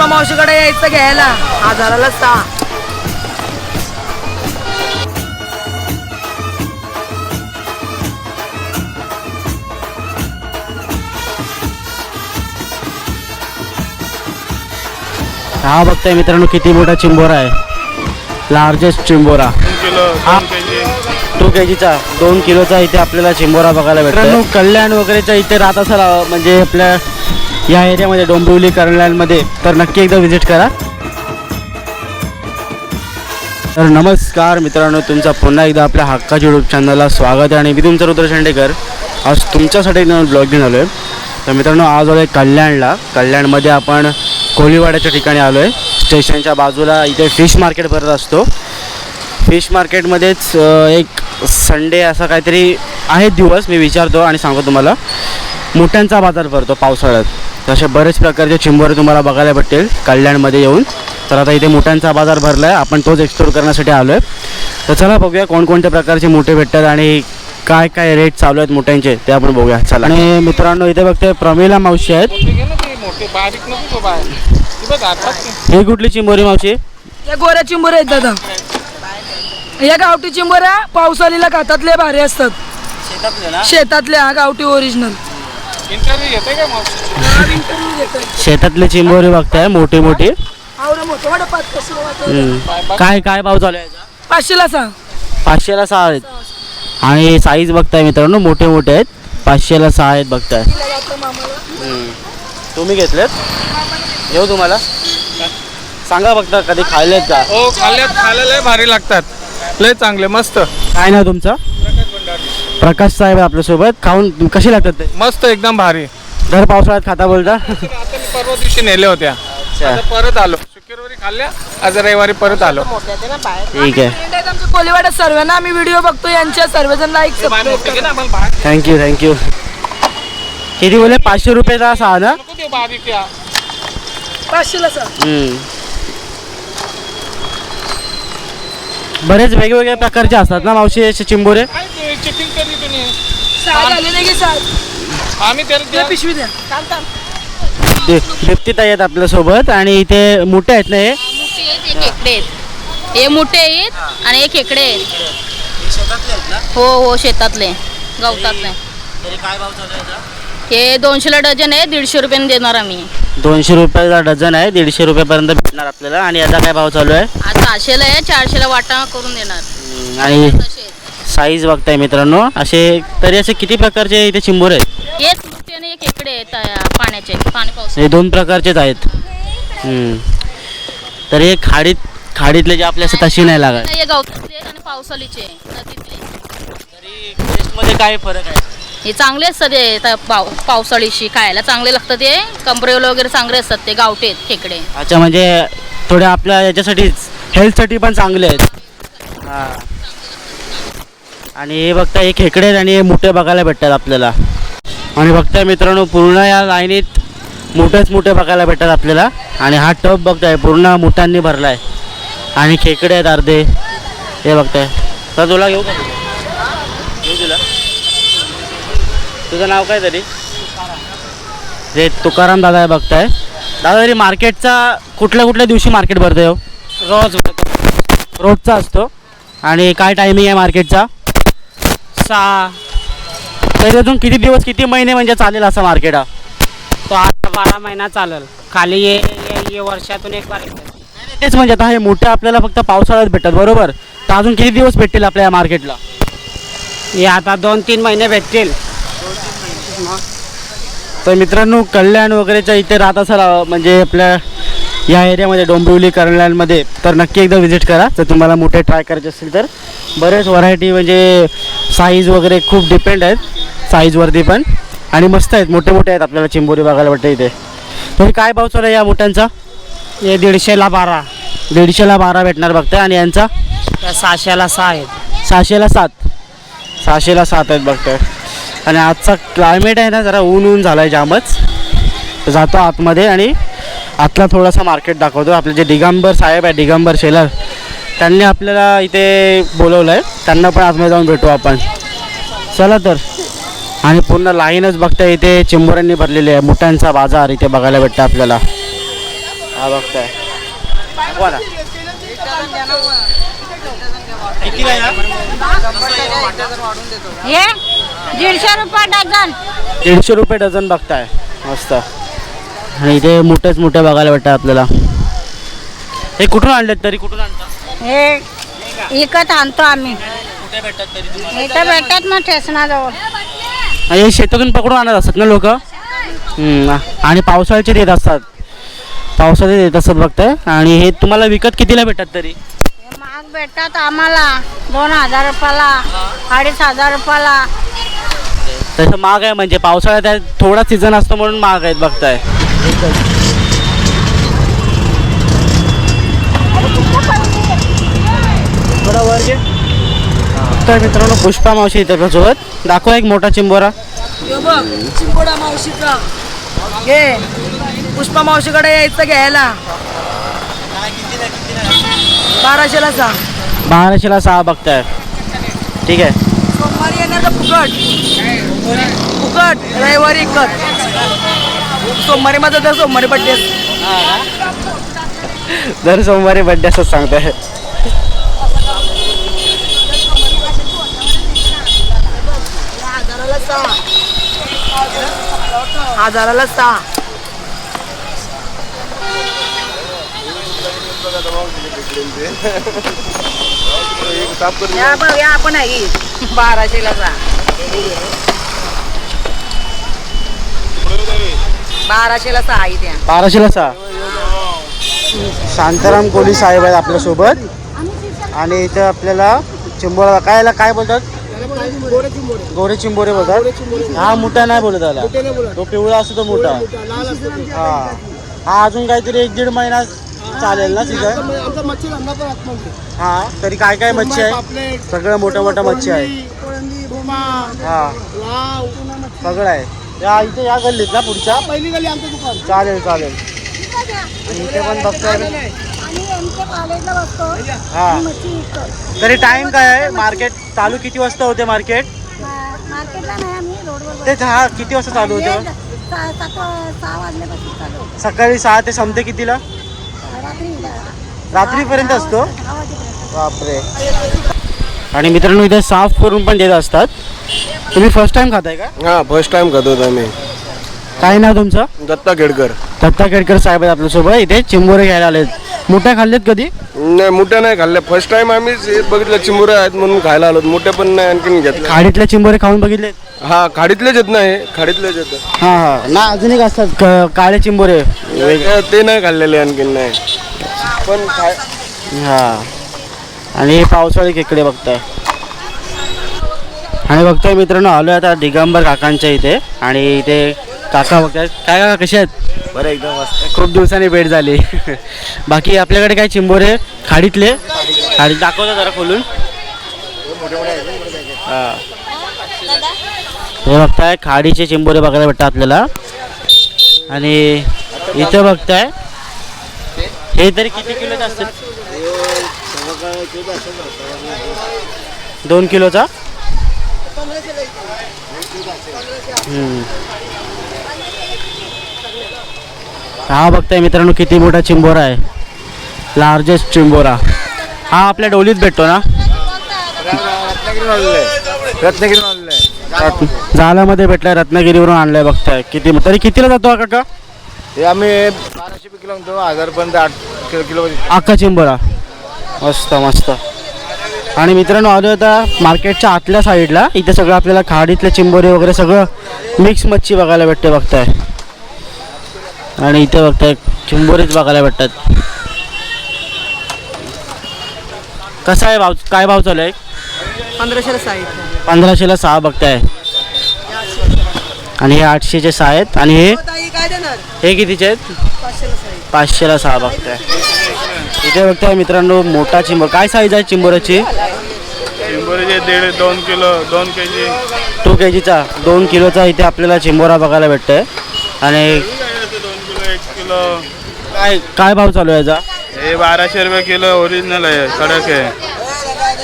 रेश्मा मावशीकडे यायचं घ्यायला? हजाराला सहा हा बघताय मित्रांनो किती मोठा चिंबोरा आहे. लार्जेस्ट चिंबोरा. हा. टू के जीचा दोन किलोचा इथे आपल्याला चिंबोरा बघायला भेटतो कल्याण वगैरेच्या इथे राहत असाल म्हणजे आपल्या या एरियामध्ये डोंबिवली कल्याणमध्ये तर नक्की एकदा व्हिजिट करा. तर नमस्कार मित्रांनो तुमचा पुन्हा एकदा आपल्या हक्काच्या यूट्यूब चॅनलला स्वागत आहे आणि मी तुमचा रुद्र शेंडेकर. आज तुमच्यासाठी ब्लॉग घेऊन आलो आहे तर मित्रांनो आज आलो आहे कल्याणला. कल्याणमध्ये आपण कोळीवाड्याच्या ठिकाणी आलो आहे स्टेशनच्या बाजूला इथे फिश मार्केट भरत असतो. फिश मार्केटमध्येच एक संडे असा काहीतरी आहे दिवस मी विचारतो आणि सांगतो तुम्हाला. मोठ्यांचा बाजार भरतो पावसाळ्यात. तसे बरेच प्रकारचे चिंबोरे तुम्हाला बघायला भेटतील कल्याणमध्ये येऊन. तर आता इथे मोठ्यांचा बाजार भरला आहे आपण तोच एक्सप्लोर करण्यासाठी आलो आहे तर चला बघूया कोणकोणत्या प्रकारचे मोठे भेटतात आणि काय काय रेट चालू आहेत मोठ्यांचे ते आपण बघूया. चला. आणि मित्रांनो इथे बघते प्रमिला मावशी आहेत. ही कुठली चिंबोरी मावशी? या गोऱ्या चिंबोऱ्या आहेत दादा. या गावठी चिंबोऱ्या पावसाळीला घातातले भारी असतात. शेतातल्या गावठी ओरिजिनल इंटरव्ह्यू घेते का मावशी शेतातले चिंबोरी बघताय मोठी मोठी. पाचशेला. काय काय भाव चालू आहे याचा? सांग. पाचशेला सहा आहेत. आणि साईज बघताय मित्रांनो मोठे मोठे आहेत. पाचशेला सहा आहेत बघताय. तुम्ही घेतलेत? येऊ तुम्हाला? सांगा बघता कधी खाल्लेत का? हो खाल्ल्यात खायला लय भारी लागतात. लय चांगले मस्त. काय नाव तुमचं? प्रकाश साहेब आपल्यासोबत. खाऊन कसे लागतात ते? मस्त एकदम भारी. दर पावसाळ्यात खाता बोलता? आता मी परवा दिवशी नेल्या होत्या. आता परत आलो. शुक्रवारी खाल्ल्या आज रविवारी परत आलो. ठीक आहे. आमच्या कोलीवाड्यात सर्वांना आम्ही व्हिडिओ बघतो यांच्या सर्वजण लाईक थँक्यू थँक्यू किती बोले पाचशे रुपयाचा सहा ना? नको देऊ बारीक या. पाचशेला सांग हम्म. बरेच वेगवेगळ्या प्रकारचे असतात ना मावशी असे चिंबोरे? काय तुम्ही? की आम्ही त्याला. पिशवी द्या. दीप्ती ताई आहेत आपल्यासोबत आणि इथे मोठे आहेत ना हे? मोठे आहेत एक खेकडे आहेत. हे मोठे आहेत आणि एक खेकडे आहेत. हो हो शेतातले. गवतातले. हे दोनशेला डझन आहे दीडशे रुपयाने देणार आम्ही. दोनशे रुपयाचा डझन आहे दीडशे रुपयापर्यंत भेटणार आपल्याला. आणि याचा काय भाव चालू आहे? आज सहाशेला आहे चारशेला वाटा करून देणार. हम्म, आणि तसे. साईज बघताय मित्रांनो असे तरी असे किती प्रकारचे इथे चिंबोरे आहेत? आणि एक पाण्याचे पाणी पाऊस हे दोन प्रकारचेच आहेत. हम्म. तर हे खाडीत खाडीतले जे आपल्या असं तशी नाही लागत. हे गवतातले आहेत आणि पावसाळीचे नदीतले. टेस्टमध्ये काय फरक आहे? हे चांगले असतात ते पाव पावसाळीशी खायला. चांगले लागतात ते. कंपरेला वगैरे चांगले असतात ते गावठे खेकडे. अच्छा म्हणजे थोडे आपल्या याच्यासाठी हेल्थसाठी पण चांगले आहेत. हां. आणि हे बघता हे खेकडे आहेत आणि हे मोठे बघायला भेटतात आपल्याला. आणि बघताय मित्रांनो पूर्ण या लाईनीत मोठेच मोठे बघायला भेटतात आपल्याला. आणि हा टप बघताय पूर्ण मोठ्यांनी भरला आहे आणि खेकडे आहेत अर्धे. हे बघताय. तर तुला घेऊ का घेऊ तुला तुझं नाव काय तरी? जे तुकाराम दादा आहे बघताय. दादा तरी मार्केटचा कुठल्या कुठल्या दिवशी मार्केट भरतं हो? रोज रोजचा असतो. आणि काय टायमिंग आहे मार्केटचा? सहा. तरी अजून किती दिवस किती महिने म्हणजे चालेल असं मार्केट? हा तो आठ बारा महिना चालेल. खाली ये ये- ये वर्षातून एक बार येतं. तेच म्हणजे आता हे मोठे आपल्याला फक्त पावसाळ्यात भेटतात बरोबर? तर अजून किती दिवस भेटतील आपल्या या मार्केटला? हे आता दोन तीन महिने भेटतील. तर मित्रांनो कल्याण वगैरेच्या इथे राहत असाल म्हणजे आपल्या या एरियामध्ये डोंबिवली कल्याणमध्ये तर नक्की एकदा व्हिजिट करा. जर तुम्हाला मोठे ट्राय करायचे असतील तर. बरेच व्हरायटी म्हणजे साईज वगैरे खूप डिपेंड आहेत. साईजवरती पण. आणि मस्त आहेत मोठे मोठे आहेत आपल्याला चिंबोरी बघायला वाटतं इथे. तरी काय भाव चालू आहे या मोठ्यांचा? हे दीडशेला बारा. दीडशेला बारा भेटणार बघताय आणि यांचा? सहाशेला सहा आहेत. सहाशेला सात. सहाशेला सात आहेत बघताय आणि आजचा क्लायमेट आहे ना जरा ऊन ऊन झाला आहे जामच. जातो आतमध्ये आणि आतला थोडासा मार्केट दाखवतो. आपले जे दिगंबर साहेब आहे दिगंबर शेलर त्यांनी आपल्याला इथे बोलवलं आहे त्यांना पण आतमध्ये जाऊन भेटू आपण. चला तर. आणि पूर्ण लाईनच बघता इथे चिंबोऱ्यांनी भरलेली आहे. मोठ्यांचा बाजार इथे बघायला भेटतं आपल्याला. हा बघताय. दाखवा दीडशे रुपये डझन. दीडशे रुपये डझन बघताय. मस्त. आणि इथे मोठेच मोठे बघायला भेटतात आपल्याला. हे कुठून आणलेत तरी कुठून आणतात हे विकत आणतो आम्ही. कुठे भेटतात तरी तुम्हाला? इथं भेटतात ना स्टेशनाजवळ आणि हे शेतातून पकडून आणत असतात ना लोक? आणि पावसाळ्याचे देत असतात. पावसाचे देत असतात बघताय. आणि हे तुम्हाला विकत कितीला भेटतात तरी? हे महाग भेटतात आम्हाला. दोन हजार रुपयाला अडीच हजार रुपयाला. तसं महाग आहे म्हणजे पावसाळ्यात आहे, थोडा सीझन असतो म्हणून महाग आहेत बघताय. थोडा वर घे. तर मित्रांनो पुष्पा मावशी इथे सोबत दाखवा एक मोठा चिंबोरा. यो बघ चिंबोडा मावशीचा. घे. पुष्पा मावशीकडे यायचं घ्यायला. बाराशेला सांग. बाराशेला सहा बघताय. ठीक आहे. सोमवारी येणार तर फुकट. फुकट रविवारी इकत. सोमवारी माझा तर सोमवारी बड्डे दर सोमवारी बड्डे असंच सांगताय. हजाराला सहा. हजाराला सहा या बघ या आपण आहे. बाराशेला सहा बाराशेला सहा आहे. त्या बाराशेला सहा. शांताराम कोली साहेब आहेत आपल्यासोबत. आणि इथं आपल्याला चिंबोरा काय याला काय बोलतात? गोरे चिंबोरे बोलतात. हा मोठा नाही बोलत त्याला तो पिवळा असतो तो मोठा. हा. हा अजून काहीतरी एक दीड महिना चालेल ना तिथं? हा तरी काय काय मच्छी आहे? सगळं मोठ्या मोठ्या मच्छी आहे. हा. सगळं आहे. या इथे या गल्लीत ना पुढच्या. पहिली गली आमचं दुकान. चालेल चालेल. आणि इथे पण बघताय हा. तरी टाइम काय आहे? मार्केट चालू किती वाजता होते मार्केट मार्केटला नाही आम्ही रोडवर ते हा किती वाजता चालू होते? सा- सात वा- सहा वाजल्यापासून चालू होतं. सकाळी सहा ते संपते कितीला? रात्री रात्रीपर्यंत असतो? दहा वाजेपर्यंत. बापरे. आणि मित्रांनो इथे साफ करून पण देत असतात. तुम्ही फर्स्ट टाइम खाताय का? हा फर्स्ट टाइम खातो आम्ही. काय नाव तुमचं? दत्ता केडकर. दत्ता केडकर साहेब आहेत आपल्यासोबत. इथे चिंबोरे घ्यायला आलेत. मोठ्या खाल्लेत कधी? नाही मोठ्या नाही खाल्ल्या. फर्स्ट टाइम आम्ही हे बघितलं चिमुरे आहेत म्हणून खायला आलो. मोठ्या पण नाही आणखीन घेतल्या खाडीतले चिंबोरे खाऊन बघितलेत? हा खाडीतलेच आहेत ना हे. खाडीतलेच आहेत. हा हा. ना अजून एक असतात. क- काळे चिंबोरे. ते- ते नाही खाल्लेले आणखीन नाही. पण खाय हा. आणि हे पावसाळी खेकडे बघताय. आणि बघतोय मित्रांनो आलोय आता दिगंबर काकांच्या इथे. आणि इथे काका बघताय. काय काका कसे आहेत? बरं एकदम मस्त. खूप दिवसांनी भेट झाली. बाकी आपल्याकडे काय चिंबोरे खाडीतले? खाडी दाखवतो जरा खोलून. हा. बघताय खाडीचे चिंबोरे बघायला भेटतात आपल्याला. आणि इथं बघताय हे तरी किती किलोचे असतील दोन किलोचा. हा बघताय मित्रांनो किती मोठा चिंबोरा आहे. लार्जेस्ट चिंबोरा. हा आपल्या डोलीत भेटतो ना? आणलंय जालामध्ये भेटलाय रत्नागिरीवरून आणलाय बघताय. किती तरी कितीला जातो हा काका? हे आम्ही बाराशे किलो म्हणतो हजारपर्यंत आठ किलो किलो अख्खा चिंबोरा. मस्त मस्त. आणि मित्रांनो आलो आता मार्केटच्या आतल्या साईडला इथे सगळं आपल्याला खाडीतले चिंबोरे वगैरे सगळं मिक्स मच्छी बघायला भेटते बघताय. आणि इथे बघताय चिंबोरेच बघायला भेटतात. कसा आहे भाव काय भाव चालू आहे? पंधराशेला सहा. पंधराशेला सहा बघताय. आणि हे आठशेचे सहा आहेत. आणि हे देणार? हे कितीचे आहेत? पाचशेला सहा आहे. पाचशेला सहा बघताय. इथे बघताय मित्रांनो मोठा चिंबोर. काय साईज आहे चिंबोराची? चिंबोरीचे दीड दोन किलो दोन के जी टू के जीचा दोन किलोचा इथे आपल्याला चिंबोरा बघायला भेटतोय. आणि दोन किलो एक किलो काय काय भाव चालू आहे याचा? हे बाराशे रुपये किलो ओरिजिनल आहे कडक आहे.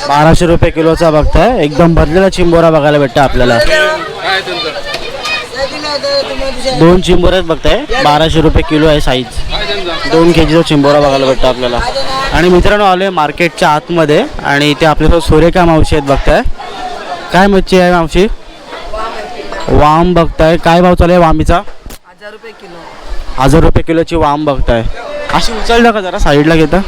बाराशे रुपये किलोचा बघताय. एकदम भरलेला चिंबोरा बघायला भेटतं आपल्याला. काय तुमचं दोन चिंबोऱ्यात बघताय. बाराशे रुपये किलो आहे साईज दोन के जीचा चिंबोरा बघायला भेटतो आपल्याला. आणि मित्रांनो आलोय मार्केटच्या आतमध्ये आणि इथे आपल्यासोबत सूर्यका मावशी आहेत बघताय. काय मच्छी आहे मावशी? वाम बघताय. काय भाव चालू आहे वामीचा हजार रुपये किलो. हजार रुपये किलोची वाम बघताय. अशी उचललं का जरा साईडला घेता?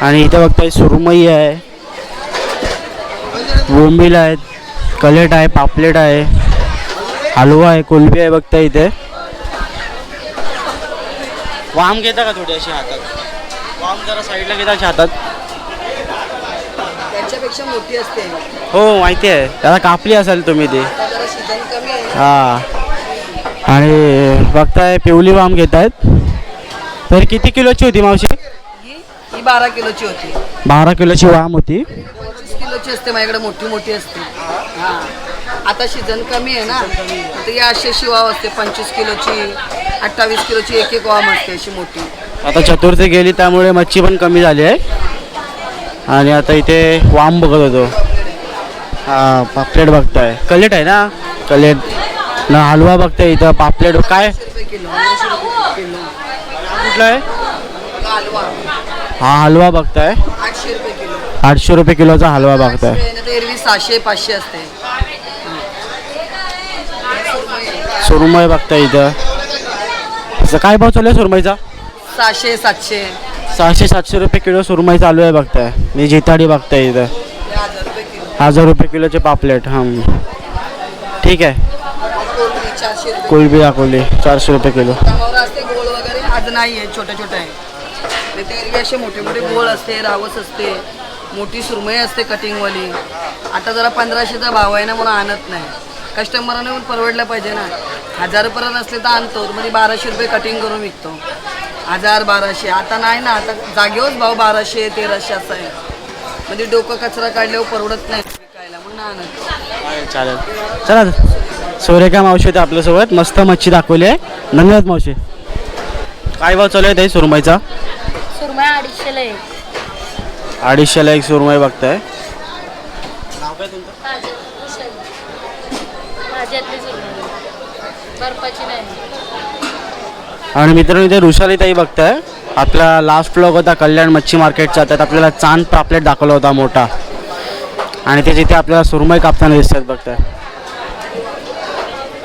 आणि इथे बघताय सुरमई आहे. बोंबील आहेत. कलेट आहे पापलेट आहे हलवा आहे कोलबी आहे बघताय इथे. वाम घेता का थोडी अशी हातात? वाम जरा साईडला घेता अशी हातात. त्याच्यापेक्षा मोठी असते. हो माहिती आहे. त्याला कापली असेल तुम्ही ती. हा. आणि बघताय पिवली वाम घेत आहेत तर किती किलोची होती मावशी? ही बारा किलोची होती. बारा किलोची वाम होती. किलोची असते माझ्याकडे मोठी मोठी असते. हा. आता सीझन कमी आहे ना तर ही अशी अशी वाव असते पंचवीस किलोची अठ्ठावीस किलोची एक एक वाम असते अशी मोठी. आता चतुर्थी गेली त्यामुळे मच्छी पण कमी झाली आहे. आणि आता इथे वाम बघत होतो. हा पापलेट बघताय. कलेट आहे ना? कलेट. ना हलवा बघताय इथं पापलेट. काय? कुठला आहे? हलवा. हा हलवा बघताय. आठशे रुपये आठशे रुपये किलोचा हलवा बघताय एरवी सहाशे पाचशे असते. सुरमई बघताय इथं. असं काय भाव चालू आहे सुरमईचा? सहाशे सातशे. सहाशे सातशे रुपये किलो सुरमई चालू आहे बघताय मी जिताडी बघताय इथं. हजार रुपये किलोचे पापलेट हां ठीक आहे. कोलंबी दाखवली चारशे रुपये किलो. आज नाही आहे छोटे छोटे आहे ते असे मोठे मोठे गोळ असते रावस असते. मोठी सुरमई असते कटिंगवाली आता जरा पंधराशेचा भाव आहे ना म्हणून आणत नाही. कस्टमरांना पण परवडलं पाहिजे ना. हजार रुपयाला नसले तर आणतो. मध्ये बाराशे रुपये कटिंग करून विकतो. हजार बाराशे. आता नाही ना आता जागेवरच भाव बाराशे तेराशे असं आहे. म्हणजे डोकं कचरा काढल्यावर परवडत नाही विकायला म्हणून आणत चालेल. चला सूर्यका मावशी होते आपल्यासोबत. मस्त मच्छी दाखवली आहे. धन्यवाद मावशी. काय भाव चालू आहे ते सुरमईचा? सुरमई अडीचशेला एक अडीचशेला एक सुरमई बघताय. भाज्यातली सुरमई बर्फाची नाही. आणि मित्रांनो इथे रुशाली ताई बघताय. आपला लास्ट ब्लॉग होता कल्याण मच्छी मार्केटचा. त्यात आपल्याला चांद पापलेट दाखवला होता मोठा. आणि ते जिथे आपल्याला सुरमई कापताना दिसतात बघताय.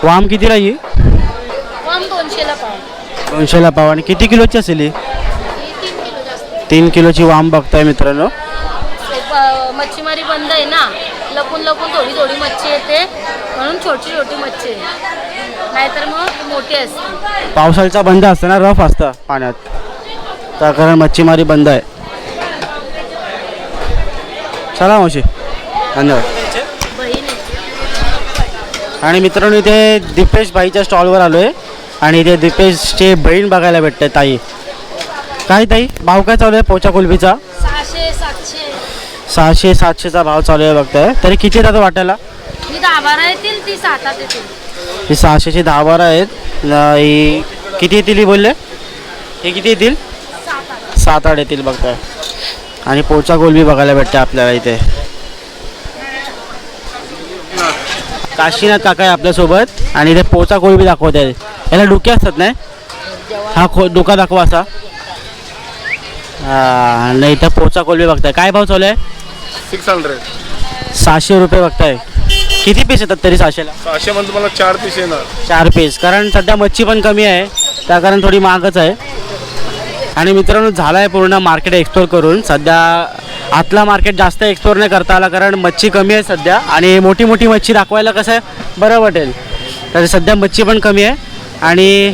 वाम कितीला ही? कम दोनशेला पाव. दोनशेला पाव. आणि किती किलोची असेल ही? तीन किलोची वाम बघताय मित्रांनो. मच्छीमारी बंद आहे ना? लपून लपून थोडी थोडी मच्छी येते. म्हणून छोटी छोटी मच्छी. आहे नाहीतर मग मोठी असते. पावसाळ्याचा बंद असतं ना रफ असतं पाण्यात. त्या कारण मच्छीमारी बंद आहे. चला मावशी. धन्यवाद. आणि मित्रांनो इथे दिपेश भाईच्या स्टॉलवर आलो आहे आणि इथे दिपेशची बहीण बघायला भेटते ताई. काय ताई? भाव काय चालू आहे पोचा कुलबीचा सहाशे सातशे. सहाशे सातशेचा भाव चालू आहे बघताय. तरी किती येतात वाटायला? मी दहा बारा येतील ती सातात येतील. ही सहाशेची दहा बारा आहेत. न ही किती येतील ही बोलले? हे किती येतील? सात आठ. सात आठ येतील बघताय. आणि पोचा कोलबी बघायला भेटते आपल्याला इथे. काशीनाथ काका आहे आपल्यासोबत. आणि इथे पोचा कोलबी दाखवत आहे याला डोके असतात नाही? हा खो डोका दाखवा असा. हा, नाही इथं पोचा कोलबी बघताय. काय भाव चालू आहे? सिक्स हंड्रेड सहाशे रुपये बघताय. किती पीस येतात तरी सहाशेला? सहाशे मध्ये तुम्हाला चार पीस येणार. चार पीस कारण सध्या मच्छी पण कमी आहे. त्या कारण थोडी महागच आहे. आणि मित्रांनो झाला आहे पूर्ण मार्केट एक्सप्लोर करून. सध्या आतला मार्केट जास्त एक्सप्लोर नाही करता आला कारण मच्छी कमी आहे सध्या. आणि मोठी मोठी मच्छी दाखवायला कसं आहे? बरं वाटेल. तर सध्या मच्छी पण कमी आहे. आणि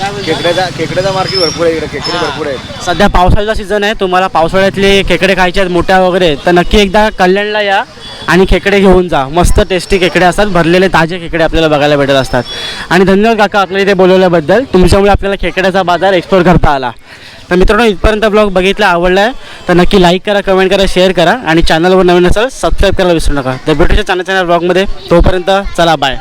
खेकड्याचा खेकड्याचा मार्केट भरपूर आहे इकडे खेकडे भरपूर आहेत सध्या पावसाळ्याचा सीझन आहे तुम्हाला पावसाळ्यातले खेकडे खायचे आहेत मोठ्या वगैरे तर नक्की एकदा कल्याणला या आणि खेकडे घेऊन जा. मस्त टेस्टी खेकडे असतात भरलेले ताजे खेकडे आपल्याला बघायला भेटत असतात. आणि धन्यवाद काका आपल्याला इथे बोलवल्याबद्दल. तुमच्यामुळे आपल्याला खेकड्याचा बाजार एक्सप्लोर करता आला. तर मित्रांनो इथपर्यंत ब्लॉग बघितला आवडला आहे तर नक्की लाईक करा कमेंट करा शेअर करा आणि चॅनलवर नवीन असेल सबस्क्राईब करायला विसरू नका. तर भेटूच्या चॅनल चॅनल ब्लॉगमध्ये तोपर्यंत चला बाय